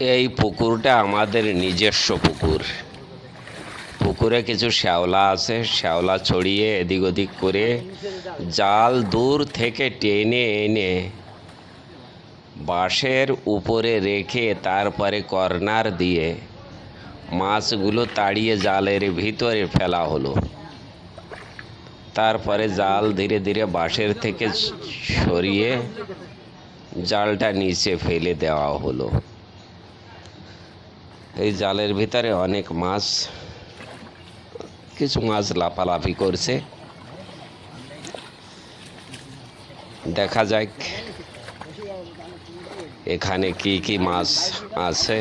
এই পুকুরটা আমাদের নিজস্ব পুকুর। পুকুরে কিছু শ্যাওলা আছে, শ্যাওলা ছড়িয়ে এদিক ওদিক করে জাল দূর থেকে টেনে এনে বাঁশের উপরে রেখে তারপরে কর্নার দিয়ে মাছগুলো তাড়িয়ে জালের ভিতরে ফেলা হলো। তারপরে জাল ধীরে ধীরে বাঁশের থেকে সরিয়ে জালটা নিচে ফেলে দেওয়া হলো। এই জালের ভিতরে অনেক মাছ, কিছু মাছ লাফালাফি করছে। দেখা যাক এখানে কি কি মাছ আছে।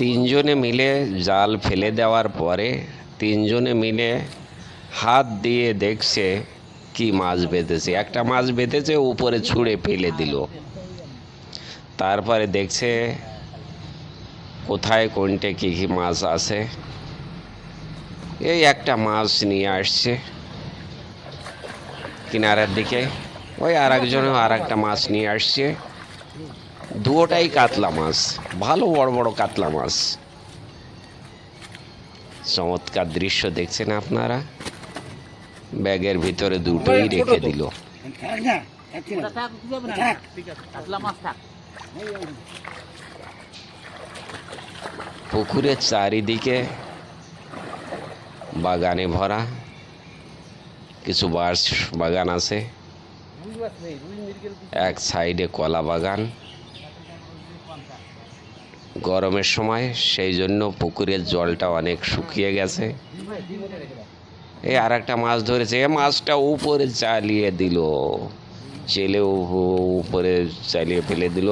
তিনজনে মিলে জাল ফেলে দেওয়ার পরে তিনজনে মিলে হাত দিয়ে দেখছে কি মাছ বেঁধেছে। একটা মাছ বেঁধেছে, উপরে ছুঁড়ে ফেলে দিল। তারপরে দেখছে কোথায় কোনটে কী কী মাছ আছে। এই একটা মাছ নিয়ে আসছে কিনারের দিকে। ওই আর একজনও আর একটা মাছ নিয়ে আসছে। দুটোটাই কাতলা মাছ ভালো বড় বড় কাতলা মাছ। চমৎকার দৃশ্য দেখছেন আপনারা? ব্যাগের ভিতরে দুটোই রেখে দিল। পুকুরের চারিদিকে বাগানে ভরা। কিছু বাঁশ বাগান আছে। এক সাইডে কলা বাগান। গরমের সময় সেই জন্য পুকুরের জলটা অনেক শুকিয়ে গেছে। এই আর একটা মাছ ধরেছে। এ মাছটা উপরে চালিয়ে দিল। চেলে উপরে চালিয়ে ফেলে দিল।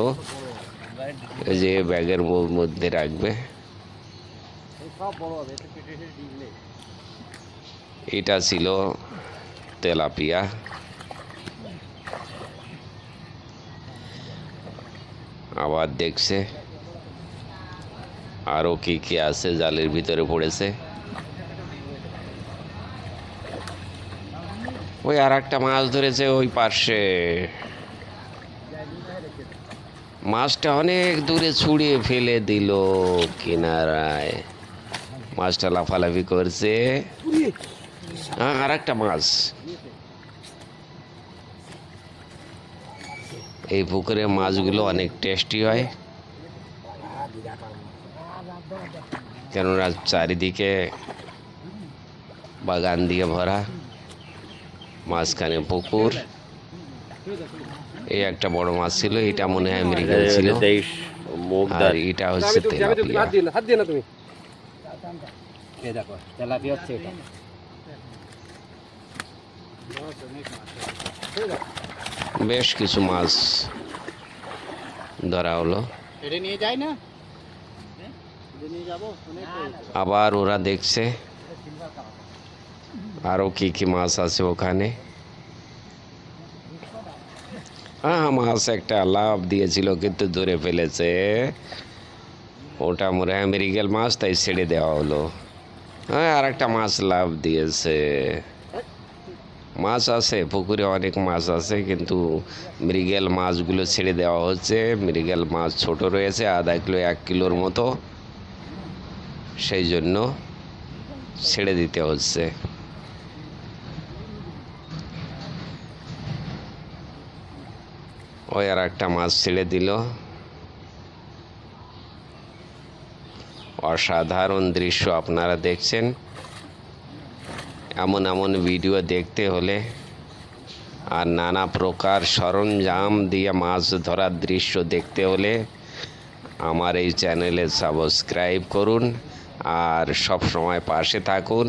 যে ব্যাগের মধ্যে রাখবে। এটা ছিল তেলাপিয়া। আবার দেখছে। আরও কি কি আছে জালের ভিতরে পড়েছে। ওই আর একটা মাছ ধরেছে ওই পাশে। মাছটা অনেক দূরে ছুঁড়িয়ে ফেলে দিল কিনারায়। মাছটা লাফালাফি করছে। হ্যাঁ আর একটা মাছ। এই পুকুরে মাছগুলো অনেক টেস্টি হয়। কেননা চারিদিকে বাগান দিয়ে ভরা। মাঝখানে পুকুর। এই একটা বড় মাছ ছিল এটা মনে হয় আমেরিকান ছিল। আর এটা হচ্ছে তেলাপিয়া। হাত দিয়ে না তুমি। এই দেখো তেলাপিয়া হচ্ছে এটা। বেশ কিছু মাছ ধরা হলো। নিয়ে যাই না? এটা নিয়ে যাব অনেক আবার ওরা দেখছে। আরও কি কি মাছ আছে ওখানে হ্যাঁ মাছ একটা লাভ দিয়েছিল কিন্তু ধরে ফেলেছে ওটা মনে হয় আমেরিকাল মাছ তাই ছেড়ে দেওয়া হলো হ্যাঁ আর একটা মাছ লাভ দিয়েছে মাছ আছে পুকুরে অনেক মাছ আছে কিন্তু মৃগেল মাছগুলো ছেড়ে দেওয়া হচ্ছে মৃগেল মাছ ছোট রয়েছে আধা কিলো এক কিলোর মতো সেই জন্য ছেড়ে দিতে হচ্ছে ওই আর একটা মাছ ছেড়ে দিল। অসাধারণ দৃশ্য আপনারা দেখছেন। এমন এমন ভিডিও দেখতে হলে আর নানা প্রকার সরঞ্জাম দিয়ে মাছ ধরার দৃশ্য দেখতে হলে আমার এই চ্যানেলে সাবস্ক্রাইব করুন আর সব সময় পাশে থাকুন।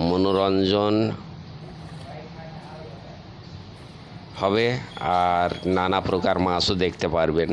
মনোরঞ্জন হবে আর নানা প্রকার মাছও দেখতে পারবেন।